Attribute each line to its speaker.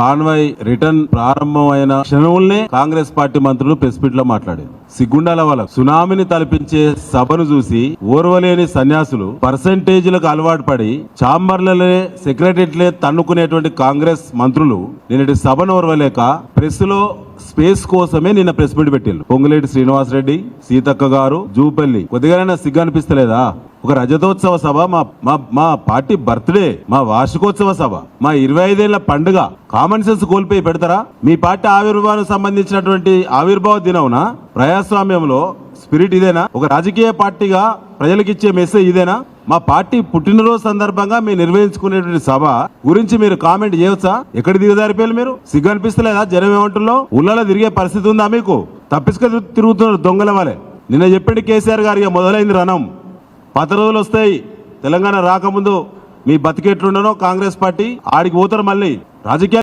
Speaker 1: Convoy return ప్రారంభమైన క్షణంలోనే Congress party మంత్రులు ప్రెస్ మీట్లో మాట్లాడారు. సిగ్గుండాల వాళ్ళ సునామీని తలపించే సభను చూసి ఓర్వలేని సన్యాసులు పర్సంటేజీలకు అలవాటు పడి ఛాంబర్లనే సెక్రటరీలే తన్నుకునేటువంటి కాంగ్రెస్ మంత్రులు నిన్నటి సభను ఓర్వలేక ప్రెస్లో స్పేస్ కోసమే నిన్న ప్రెస్ మీట్ పెట్టారు పొంగులేటి శ్రీనివాసరెడ్డి సీతక్క గారు జూపల్లి. కొద్దిగానైనా సిగ్గు అనిపిస్తలేదా? ఒక రజతోత్సవ సభ మా మా మా పార్టీ బర్త్డే మా వార్షికోత్సవ సభ మా ఇరవై ఐదేళ్ళ పండుగ. కామన్ సెన్స్ కోల్పోయి పెడతారా? మీ పార్టీ ఆవిర్భావానికి సంబంధించినటువంటి ఆవిర్భావ దినమున? ప్రజాస్వామ్యంలో స్పిరిట్ ఇదేనా? ఒక రాజకీయ పార్టీగా ప్రజలకు ఇచ్చే మెసేజ్ ఇదేనా? మా పార్టీ పుట్టినరోజు సందర్భంగా మీరు నిర్వహించుకునేటువంటి సభ గురించి మీరు కామెంట్ చేయవచ్చా ఎక్కడ దిగజారిపోయారు మీరు? సిగ్గు అనిపిస్తలేదా జనం ఏమంటుల్లో? ఊళ్ళలో తిరిగే పరిస్థితి ఉందా మీకు? తప్పిసుక తిరుగుతున్నారు దొంగల వలె. నిన్న చెప్పండి కేసీఆర్ గారిగా మొదలైంది రణం. పది రోజులు వస్తాయి తెలంగాణ రాకముందు మీ బతికెట్లుండనో కాంగ్రెస్ పార్టీ ఆడికి పోతారు మళ్ళీ. రాజకీయ